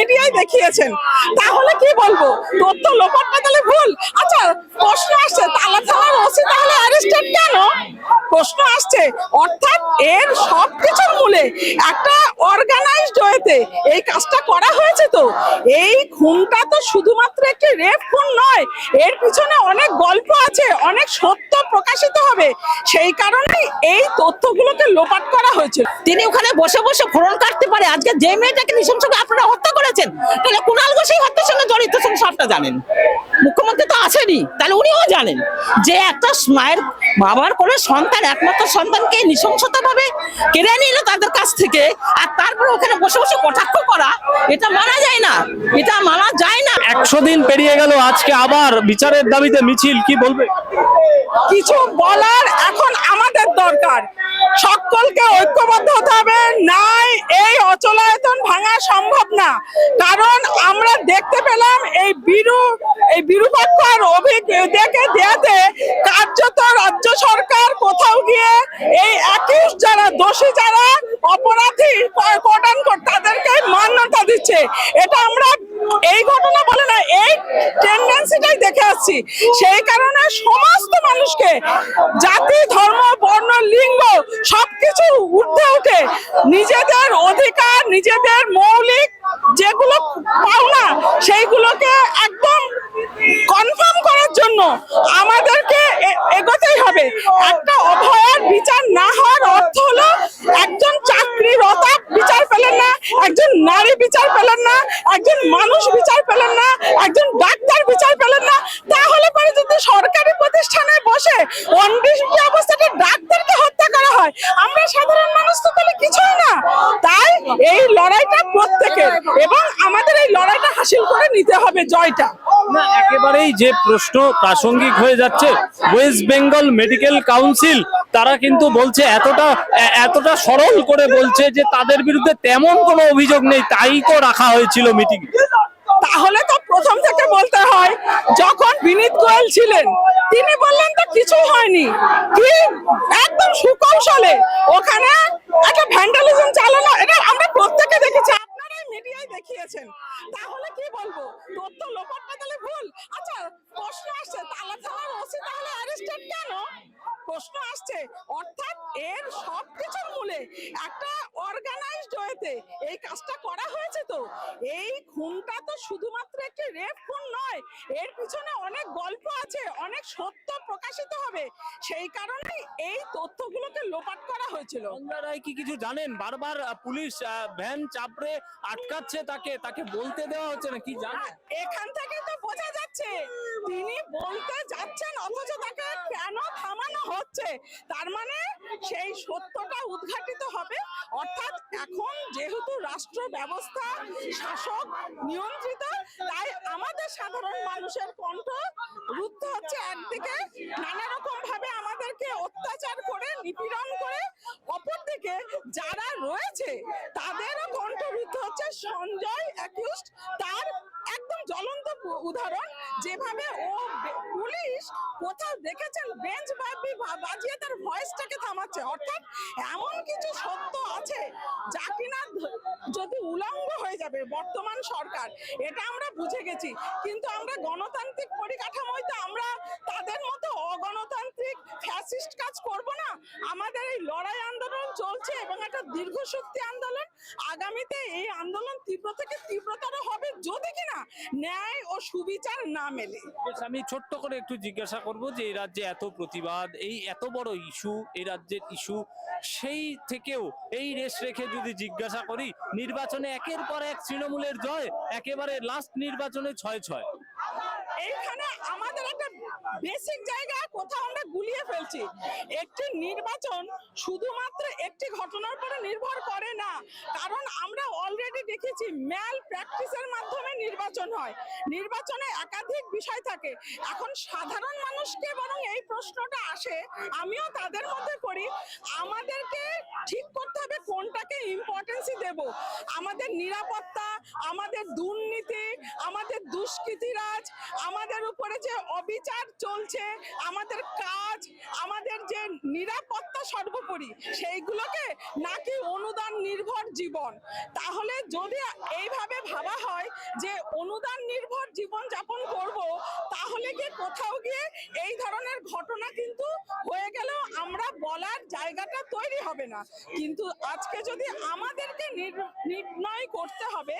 মিডিয়ায় দেখিয়েছেন। তাহলে কি বলব? তথ্য লোপাটটা তাহলে ভুল। আচ্ছা প্রশ্ন আসছে, তালা থানার ওসি তাহলে অ্যারেস্টেড কেন? প্রশ্ন আসছে, অর্থাৎ এর সবকিছুর মূলে একটা অর্গানাইজড ওয়েতে এই কাজটা করা হয়েছে তো। এই খুনটা তো শুধুমাত্র একটি রেপ খুন নয়, এর পিছনে অনেক গল্প আছে, অনেক সত্য প্রকাশিত হবে। সেই কারণেই এই তথ্যগুলোকে লোপাট করা হয়েছিল। তিনি ওখানে বসে বসে ফোরন কাটতে পারে। আজকে যে মেয়েটাকে নৃশংসকে আপনারা হত্যা করেছেন তাহলে কুণাল ঘোষ হত্যার সঙ্গে জড়িত সব সবটা জানেন। মুখ্যমন্ত্রী তো আসেনি তাহলে উনিও জানেন যে একটা মায়ের বাবার কোনো সন্তান, একমাত্র সন্তানকে নৃশংসতা ভাবে কেড়ে নিল তাদের কাছ থেকে, আর তারপরে ওখানে বসে বসে কটাক্ষ করা, এটা মানা যায় না। এটা মানা যায় না। একশো দিন পেরিয়ে গেল, আজকে আবার বিচারের দাবিতে মিছিল, কি বলবে? কিছু বলার এখন আমাদের দরকার। সকলকে ঐক্যবদ্ধ হতে হবে। নাই, এই অচলায়তন ভাঙা সম্ভব না। কারণ আমরা দেখতে পেলাম এই বিরু, এই বিরূপাক্ষর অভিজ্ঞতাকে দেয়াতে কার্যত রাজ্য সরকার কোথাও গিয়ে এই অ্যাকিউজ যারা দোষী যারা, অপরাধী, কোটান তাদেরকে মান্যতা দিচ্ছে এটা আমরা এই ঘটনা বলে না এই টেন্ডেন্সিটাই দেখে আসছি সেই কারণে সমস্ত মানুষকে জাতি, ধর্ম, বর্ণ, লিঙ্গ সবকিছু ঊর্ধ্বে উঠে নিজেদের অধিকার, নিজেদের মৌলিক যেগুলো পাওনা, সেইগুলোকে একদম কনফার্ম করার জন্য আমাদেরকে এগোতেই হবে। একটা অভয়ার বিচার না হওয়ার অর্থ হলো একজন চাকরিরতা একজন নারী বিচার পেলেন না, একজন মানুষ বিচার পেলেন না, একজন ডাক্তার বিচার পেলেন না, তাহলে পরে যদি সরকারি প্রতিষ্ঠানে বসে অনডিউটি অবস্থাতে ডাক্তারকে হত্যা করা হয়, আমরা সাধারণ মানুষ তো তাহলে কিছুই না। তাই এই লড়াইটা প্রত্যেকের এবং আমাদের এই লড়াইটা হাসিল করে নিতে হবে জয়টা। একেবারেই যে প্রশ্ন প্রাসঙ্গিক হয়ে যাচ্ছে ওয়েস্ট বেঙ্গল মেডিকেল কাউন্সিল তারা কিন্তু বলছে এতটা এতটা সরল করে বলছে যে তাদের বিরুদ্ধে তেমন কোনো অভিযোগ নেই, তাই তো রাখা হয়েছিল মিটিং তাহলে তো প্রথম থেকে বলতে হয়, যখন বিনীত গোয়েল ছিলেন, তিনি বললেন তো কিছু হয়নি। কি? একদম সুকৌশলে। ওখানে একটা ভ্যান্ডালিজম চালানো, এটা আমরা প্রত্যেকে দেখেছি, আপনারাই মিডিয়ায় দেখিয়েছেন তাহলে কি বলব তথ্য লোপাটটা তাহলে ভুল আচ্ছা প্রশ্ন আসছে তালা থানার ওসি তাহলে অ্যারেস্টেড কেন প্রশ্ন আসছে অর্থাৎ এর সবকিছুর মূলে একটা অর্গানাইজড ওয়েতে এই কাজটা করা হয়েছে তো? এই খুনটা তো শুধুমাত্র একটি রেপ খুন নয় এর পিছনে অনেক গল্প আছে অনেক সত্য প্রকাশিত হবে। সেই কারণেই এই তথ্যগুলোকে লোপাট করা হয়েছিল। রায় কি কিছু জানেন? বারবার পুলিশ ভ্যান চাপড়ে আটকাচ্ছে তাকে তাকে বলতে দেওয়া হচ্ছে না কি জানেন? এখান থেকে তো বোঝা যাচ্ছে। তিনি বলতে যাচ্ছেন অথচ তাকে হচ্ছে। তার মানে সেই সত্যটা উদ্ঘাটিত হবে। অর্থাৎ এখন যেহেতু রাষ্ট্র ব্যবস্থা শাসক নিয়ন্ত্রিত, তাই আমাদের সাধারণ মানুষের কণ্ঠ রুদ্ধ হচ্ছে একদিকে। নানা রকম ভাবে আমাদেরকে অত্যাচার করে, নিপীড়ন করে, অপরদিকে যারা রয়েছে, তাদেরও কণ্ঠ রুদ্ধ হচ্ছে। সঞ্জয় অ্যাকিউজড তার একদম জ্বলন্ত উদাহরণ, যেভাবে ও পুলিশ কোথাও দেখেছেন? বেঞ্চ বাজিয়ে তার ভয়েসটাকে থামাচ্ছে। অর্থাৎ এমন কিছু সত্য আছে যা কিনা যদি উলঙ্গ হয়ে যাবে বর্তমান সরকার, এটা আমরা বুঝে গেছি। কিন্তু আমরা গণতান্ত্রিক পরিকাঠামোয় তো আমরা তাদের মতো অগণতান্ত্রিক ফ্যাসিস্ট কাজ করব না। আমাদের এই লড়াই আন্দোলন চলছে এবং একটা দীর্ঘশক্তি আন্দোলন। আগামীতে এই আন্দোলন তীব্র থেকে তীব্রতর হবে যদি কিনা ন্যায় ও সুবিচার না মেলে। আমি ছোট্ট করে একটু জিজ্ঞাসা করব যে এই রাজ্যে এত প্রতিবাদ, এই এত বড় ইস্যু এই রাজ্যের ইস্যু সেই থেকেও এই রেস রেখে যদি জিজ্ঞাসা করি, নির্বাচনে একের পর এক তৃণমূলের জয়, একেবারে লাস্ট নির্বাচনে ছয় ছয়। বেসিক জায়গা কোথাও আমরা গুলিয়ে ফেলছি। একটি নির্বাচন শুধুমাত্র একটি ঘটনার উপরে নির্ভর করে না, কারণ আমরা অলরেডি দেখেছি ম্যাল প্র্যাকটিসের মাধ্যমে নির্বাচন হয়। নির্বাচনে একাধিক বিষয় থাকে। এখন সাধারণ মানুষকে বরং এই প্রশ্নটা আসে, আমিও তাদের মধ্যে করি আমাদেরকে ঠিক করতে হবে কোনটাকে ইম্পর্টেন্সই দেব। আমাদের নিরাপত্তা, আমাদের দুর্নীতি, আমাদের দুষ্কৃতিরাজ, আমাদের উপরে যে অবিচার চলছে, আমাদের কাজ, আমাদের যে নিরাপত্তা সর্বোপরি সেইগুলোকে নাকি অনুদান নির্ভর জীবন? তাহলে যদি এইভাবে ভাবা হয় যে অনুদান নির্ভর জীবন যাপন করব, তাহলে কি কোথাও গিয়ে এই ধরনের ঘটনা কিন্তু হয়ে জায়গাটা তৈরি হবে না। কিন্তু আজকে যদি আমাদেরকে নির্ণয় করতে হবে,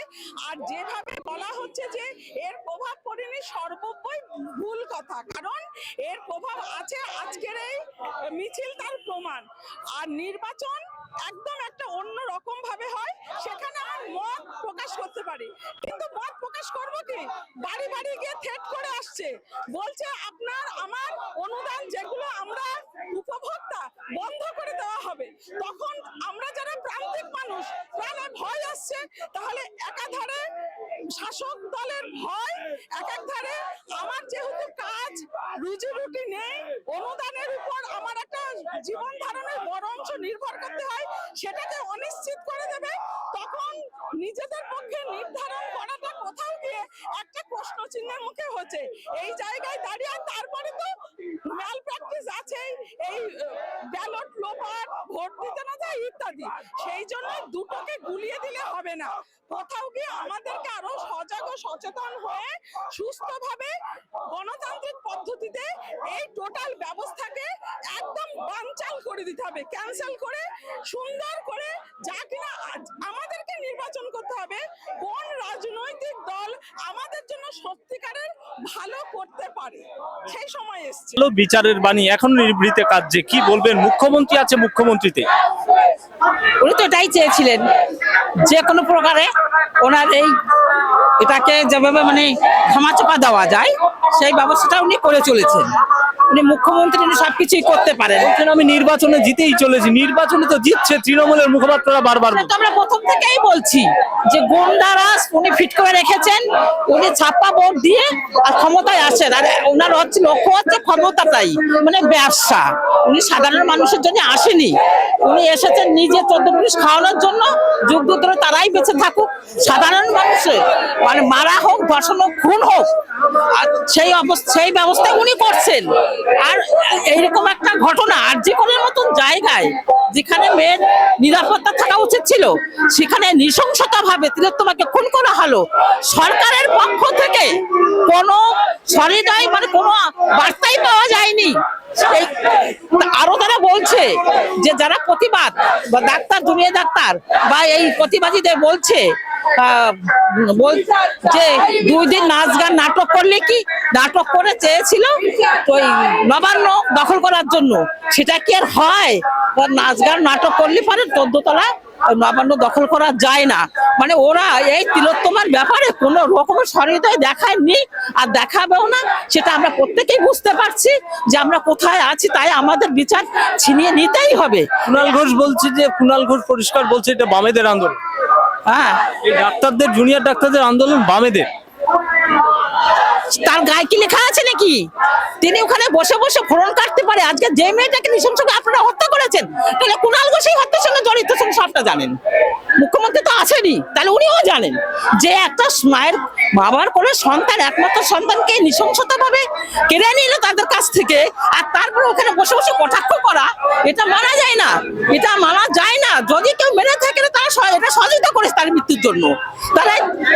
আর যেভাবে বলা হচ্ছে যে এর প্রভাব পড়েনি সর্বব্যই ভুল কথা। কারণ এর প্রভাব আছে আজকের এই মিছিল তার প্রমাণ। আর নির্বাচন একদম একটা অন্য রকম ভাবে হয়, সেখানে আমার মত প্রকাশ করতে পারি। কিন্তু মত প্রকাশ করব কি? বাড়ি বাড়ি গিয়ে থেট করে আসছে। বলছে আপনার আমার অনুদান যেগুলো আমরা উপভোক্তা বন্ধ করে দেওয়া হবে তখন আমরা যারা প্রান্তিক মানুষ প্রাণে ভয় আসছে তাহলে একাধারে শাসক দলের ভয় এক এক ধারে আমার যেহেতু কাজ রুজি রুটি নেই অনুদানের উপর আমার একটা জীবন ধারণের বড় অংশ নির্ভর করতে হয় সেটাকে অনিশ্চিত করে দেবে তখন নিজেদের পক্ষে নির্ধারণ করাটা কোথাও গিয়ে একটা প্রশ্ন চিহ্নের মুখে হচ্ছে এই জায়গায় দাঁড়িয়ে আর তারপরে তো ম্যাল প্র্যাকটিস আছেই এই ভোট দিতে না যায় ইত্যাদি। সেই জন্য দুটোকে গুলিয়ে দিলে হবে না। কোথাও গিয়ে আমাদেরকে আরও সজাগ ও সচেতন হয়ে সুস্থভাবে গণতান্ত্রিক পদ্ধতিতে এই টোটাল ব্যবস্থাকে একদম বানচাল করে দিতে হবে, ক্যান্সেল করে, সুন্দর করে যা কিনা আমাদেরকে নির্বাচন করতে হবে। কোন রাজনৈতিক দল আমাদের জন্য সত্যিকারের ভালো করতে পারে। সেই সময় এসছে। হলো বিচারের বাণী এখন নিবৃতে কাজে কি বলবেন? মুখ্যমন্ত্রী আছে মুখ্যমন্ত্রীতে। উনি তো এটাই চেয়েছিলেন যে কোনো প্রকারে ওনার এই এটাকে যেভাবে মানে ধামাচাপা দেওয়া যায় সেই ব্যবস্থাটা উনি করে চলেছেন। উনি মুখ্যমন্ত্রী উনি সবকিছুই করতে পারেন। বলছেন আমি নির্বাচনে জিতেই চলেছি। নির্বাচনে তো জিতছে তৃণমূলের মুখপাত্ররা বারবার। তো আমরা প্রথম থেকেই বলছি যে গোন্ডারা উনি ফিট করে রেখেছেন উনি ছাপ্পা ভোট দিয়ে আর ক্ষমতায় আসেন। আর ওনার হচ্ছে লক্ষ্য হচ্ছে ক্ষমতাটাই মানে ব্যবসা। উনি সাধারণ মানুষের জন্য আসেনি। উনি এসেছেন নিজে চোদ্দ পুলিশ খাওয়ানোর জন্য, যুগ যুগ তারাই বেঁচে থাকুক। সাধারণ মানুষের মানে মারা হোক ধর্ষণ হোক, খুন হোক সেই সেই ব্যবস্থা উনি করছেন। আর এইরকম একটা ঘটনা, আর যে কোনো মতন জায়গায় যেখানে মেয়ের নিরাপত্তা থাকা উচিত ছিল, সেখানে নৃশংসতা ভাবে তিলোত্তমাকে খুন করা হলো। সরকারের পক্ষ থেকে কোনো সরিদয় মানে কোনো বার্তাই পাওয়া যায়নি। আরও তারা বলছে যে যারা প্রতিবাদ, বা ডাক্তার, জুনিয়র ডাক্তার, বা এই প্রতিবাদীদের বলছে যে দুই দিন নাচ গান নাটক করলে কি নাটক করে চেয়েছিল? ওই নবান্ন দখল করার জন্য। সেটা কি আর হয়? নাচ গান নাটক করলে পারে চোদ্দতলা নবান্ন দখল করা যায় না। মানে ওরা এই তিলোত্তমার ব্যাপারে কোনো রকমের সহৃদয় দেখায়নি আর দেখাবেও না। সেটা আমরা প্রত্যেকেই বুঝতে পারছি যে আমরা কোথায় আছি তাই আমাদের বিচার ছিনিয়ে নিতেই হবে। কুণাল ঘোষ বলছে যে কুণাল ঘোষ পরিষ্কার বলছে এটা বামেদের আন্দোলন। হ্যাঁ। এই ডাক্তারদের জুনিয়র ডাক্তারদের আন্দোলন বামেদের। তার গায়ে কি লেখা আছে নাকি? তিনি ওখানে বসে বসে ফোরন কাটতে পারে। আজকে যে মেয়েটাকে নৃশংসকে আপনারা হত্যা করেছেন, তাহলে কুণাল ঘোষই হত্যার সঙ্গে জড়িত সবটা জানেন। মুখ্যমন্ত্রী তো আসেনি তাহলে উনিও জানেন যে একটা মায়ের, বাবার করে সন্তান, একমাত্র সন্তানকে নৃশংসতা ভাবে কেড়ে নিল তাদের কাছ থেকে, আর তারপরে ওখানে বসে বসে কটাক্ষ করা, এটা মানা যায় না। এটা মানা যায় না। যদি কেউ মেরে থাকে তারা এটা সহযোগিতা করেছে তার মৃত্যুর জন্য। তারা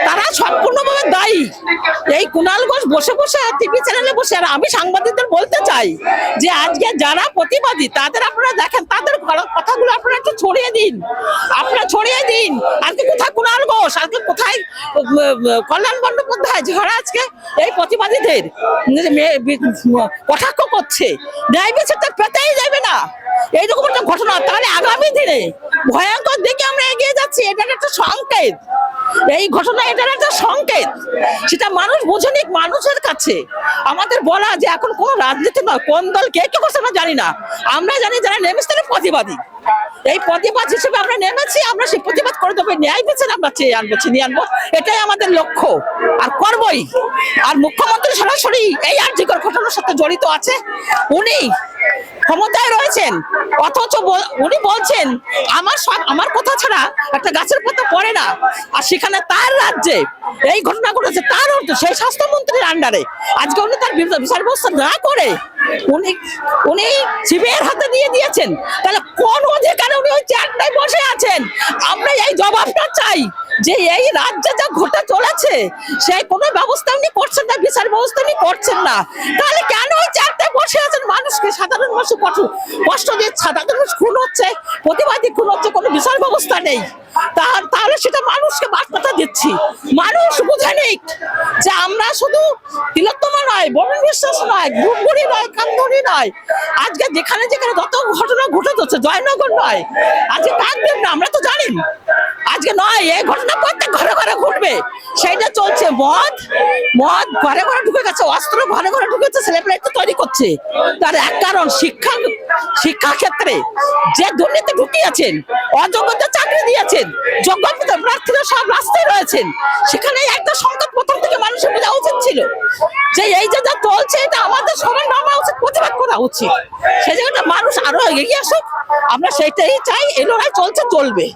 তারা সম্পূর্ণভাবে দায়ী। এই কুণাল ঘোষ বসে বসে টিভি চ্যানেলে বসে, আর আমি সাংবাদিকদের বলতে চাই যে আজকে যারা প্রতিবাদী, তাদের আপনারা দেখেন, তাদের কথাগুলো আপনারা একটু ছড়িয়ে দিন। আপনারা ছড়িয়ে দিন। আজকে কোথায় কুণাল ঘোষ? আজকে কোথায় কল্যাণ বন্দ্যোপাধ্যায় যারা আজকে এই প্রতিবাদীদের কটাক্ষ করছে ন্যায় বিচার পেতেই যাবে না। এইরকম একটা ঘটনা। তাহলে আগামী দিনে ভয়ঙ্কর দিকে আমরা এগিয়ে যাচ্ছি, এটা একটা সংকেত। এই ঘটনা এটার একটা সংকেত। সেটা মানুষ বুঝে নিক মানুষের কাছে। আমাদের বলা যে এখন কোন রাজনীতি নয়, কোন দল কে কে করছে আমরা জানি না। আমরা জানি যারা নেমেছে প্রতিবাদী। এই প্রতিবাদ হিসেবে আমরা নেমেছি, আমরা সেই প্রতিবাদ করে দেবো। ন্যায় বিচার আমরা চেয়ে আনব, ছিনিয়ে আনব। এটাই আমাদের লক্ষ্য। আর করবই। আর মুখ্যমন্ত্রী সরাসরি এই আর্যিকর ঘটনার সাথে জড়িত আছে। উনি ক্ষমতায় রয়েছেন। অথচ উনি বলছেন, আমার সব, আমার কথা ছাড়া একটা গাছের পাতা পড়ে না। আর সেখানে তার রাজ্যে এই ঘটনা ঘটেছে, তার সেই স্বাস্থ্যমন্ত্রীর আন্ডারে আজকে উনি তার বিচার ব্যবস্থা না করে উনি উনি সিবিআইয়ের হাতে দিয়ে দিয়েছেন। তাহলে কোন অধিকারে উনি ওই চেয়ারটায় বসে আছেন? আমরা এই জবাবটা চাই। যে এই রাজ্যে যা ঘটে চলেছে সেই কোনো ব্যবস্থা উনি করছেন না, বিচার ব্যবস্থা উনি করছেন না। তাহলে কেন ওই চারটে বসে আছেন? মানুষকে সাধারণ মানুষ কষ্ট দিচ্ছে সাধারণ মানুষ খুন হচ্ছে, প্রতিবাদী খুন হচ্ছে, কোনো বিচার ব্যবস্থা নেই। তাহলে সেটা মানুষকে বার্তাটা দিচ্ছি। মানুষ বুঝে নিক। যে আমরা শুধু তিলোত্তমা নয়, বরুণ বিশ্বাস নয়, ধূপগুড়ি নয় কামধুরি নয়, আজকে যেখানে যেখানে যত ঘটনা ঘটে যাচ্ছে জয়নগর নয়, আজকে কাকদেব না, আমরা তো জানি। আজকে নয়, এই ঘটনা প্রত্যেক ঘরে ঘরে ঘটবে। সেইটা চলছে, মদ মদ ঘরে ঘরে ঢুকে গেছে, অস্ত্র ঘরে ঘরে ঢুকেছে ছেলেপেলে তৈরি করছে। তার এক কারণ, শিক্ষা শিক্ষা ক্ষেত্রে যে দুর্নীতি ঢুকিয়েছেন, অযোগ্যতা চাকরি দিয়েছেন, যোগ্যতা প্রার্থীরা সব রাস্তায় রয়েছেন, সেখানে একটা সংকট প্রথম থেকে মানুষের বোঝা উচিত ছিল যে এই যে যা চলছে, এটা আমাদের সবার নামা উচিত, প্রতিবাদ করা উচিত। সেই জায়গাটা মানুষ আরও এগিয়ে আসুক, আমরা সেটাই চাই, এই লড়াই চলছে, চলবে।